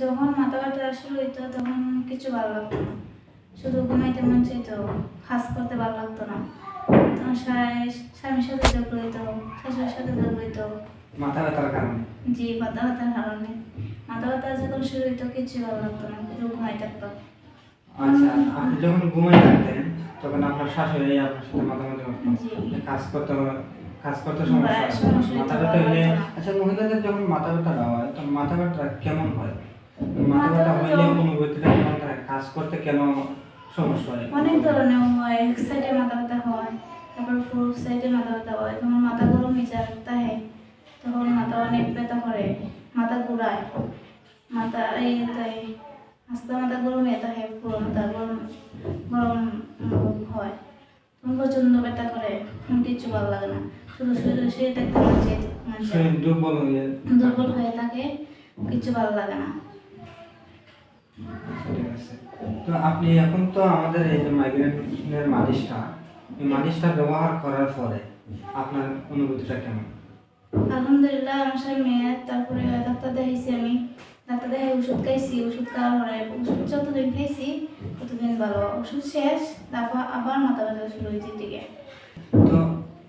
যখন মাথা ব্যথা শুরু হইতো তখন কিছু ভালো লাগতো না। শুধু ঘুমাইতে মন চাইতো কাজ করতে ভালো লাগতো না। তখন স্বামীর সাথে হইতো শাশুড়ির সাথে হইতো। মাথা ব্যথার কারণে? জি মাথা ব্যথার কারণে। মাথা ব্যথা যখন শুরু হইতো কিছু ভালো লাগতো না শুধু ঘুমাই থাকতো। আচ্ছা আপনি যখন ঘুমাই থাকতেন তখন আপনার শাশুড়ি আপনার সাথে করতো কাজ করতে কাজ করতে সমস্যা মাথা ব্যথা হলে। আচ্ছা মহিলাদের যখন মাথা ব্যথাটা হয় তখন মাথা ব্যথা কেমন হয়? মাথা মাথা ব্যথা ব্যথা হইলে অনুভূতিটা কেমন থাকে কাজ করতে কেন সমস্যা হয়? অনেক ধরনের হয় এক সাইডে মাথা ব্যথা হয় তারপর ফুল সাইডে মাথা ব্যথা হয় তখন মাথা গরম হয়ে যায় তাই তখন মাথা অনেক ব্যথা করে মাথা ঘুরায় মাথা এই তাই আস্তে মাথা গরম হয়ে থাকে পুরো মাথা গরম গরম হয় তখন প্রচণ্ড ব্যথা করে কিচ্ছু ভালো লাগে না শুধু শুধু দুর্বল হয়ে দুর্বল হয়ে থাকে কিছু ভালো লাগে না। তো আপনি এখন তো আমাদের এই যে মাইগ্রেনের মালিশটা এই মালিশটা ব্যবহার করার পরে আপনার অনুভূতিটা কেমন? আলহামদুলিল্লাহ আমার সাথে মেয়ে তারপরে ডাক্তার দেখাইছি আমি। ডাক্তার দেখাই ওষুধ খাইছি ওষুধ খাওয়ার পরে ওষুধ যতদিন খাইছি ততদিন ভালো। ওষুধ শেষ তারপর আবার মাথা ব্যথা শুরু হয়েছে দিকে তো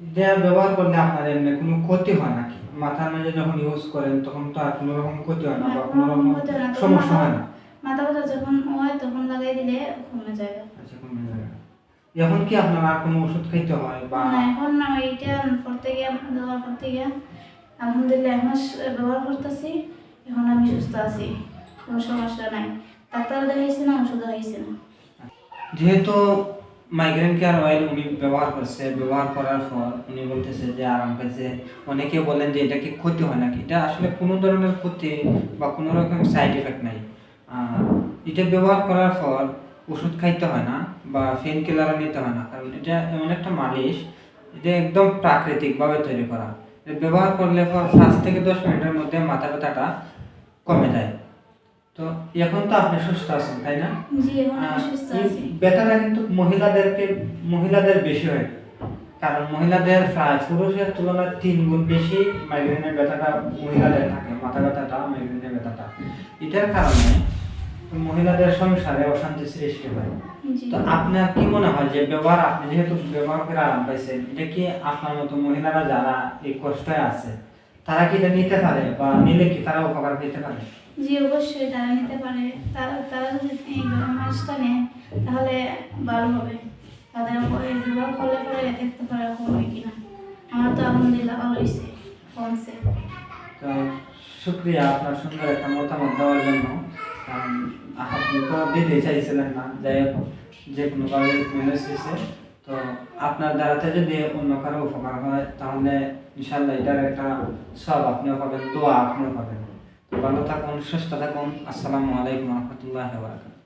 এটা ব্যবহার করলে আপনার এমনি কোনো ক্ষতি হয় নাকি? মাথার মাঝে যখন ইউজ করেন তখন তো আর কোনো রকম ক্ষতি হয় না বা কোনো রকম সমস্যা হয় না? মাথা ব্যথা যখন হয় তখন লাগাই দিলে কমে যায়। আচ্ছা কমে যাবে এখন কি আপনার আর কোনো ওষুধ খাইতে হয় বা না এখন না এইটা পর থেকে দেওয়ার পর থেকে আলহামদুলিল্লাহ এখন ব্যবহার করতেছি এখন আমি সুস্থ আছি কোনো সমস্যা নাই। ডাক্তার দেখাইছি না ওষুধ খাইছি না। যেহেতু মাইগ্রেন কেয়ার অয়েল উনি ব্যবহার করছে ব্যবহার করার পর উনি বলতেছে যে আরাম পেয়েছে অনেকে বলেন যে এটা কি ক্ষতি হয় নাকি? এটা আসলে কোনো ধরনের ক্ষতি বা কোনো রকম সাইড এফেক্ট নাই। এটা ব্যবহার করার পর ওষুধ খাইতে হয় না বা পেন কিলারও নিতে হয় না কারণ এটা এমন একটা মালিশ এটা একদম প্রাকৃতিকভাবে তৈরি করা। এটা ব্যবহার করলে পর পাঁচ থেকে দশ মিনিটের মধ্যে মাথা ব্যথাটা কমে যায়। তো এখন তো আপনি সুস্থ আছেন তাই না? ব্যথাটা কিন্তু মহিলাদেরকে মহিলাদের বেশি হয় কারণ মহিলাদের প্রায় পুরুষের তুলনায় তিন গুণ বেশি মাইগ্রেনের ব্যথাটা মহিলাদের থাকে মাথা ব্যথাটা মাইগ্রেনের ব্যথাটা। এটার কারণে মহিলাদের সংসারে অশান্তি সৃষ্টি হয়। তো আপনার কি মনে হয় যে ব্যবহার আপনি যেহেতু ব্যবহার করে আরাম পাইছেন এটা কি আপনার মতো মহিলারা যারা এই কষ্টে আছে তারা কি এটা নিতে পারে বা নিলে কি তারা উপকার পেতে পারে? জি অবশ্যই তারা নিতে পারে। তারা তারা যদি এই মাছটা নেয় তাহলে ভালো হবে। তাদের উপরে ব্যবহার করলে পরে দেখতে পারে কমবে কিনা। আমার তো আলহামদুলিল্লাহ ভালো হয়েছে কমছে। তো শুক্রিয়া আপনার সুন্দর একটা মতামত দেওয়ার জন্য। তো দিতে চাইছিলেন না। যাই হোক, যে কোনোভাবে ম্যানেজ হয়েছে তো আপনার দ্বারাতে যদি অন্য কারও উপকার হয়, তাহলে ইনশাল্লাহ এটার একটা সব আপনিও পাবেন, দোয়া আপনিও পাবেন। ভালো থাকুন, সুস্থ থাকুন। আসসালামু আলাইকুম রহমতুল্লাহ বারাকাতুহু।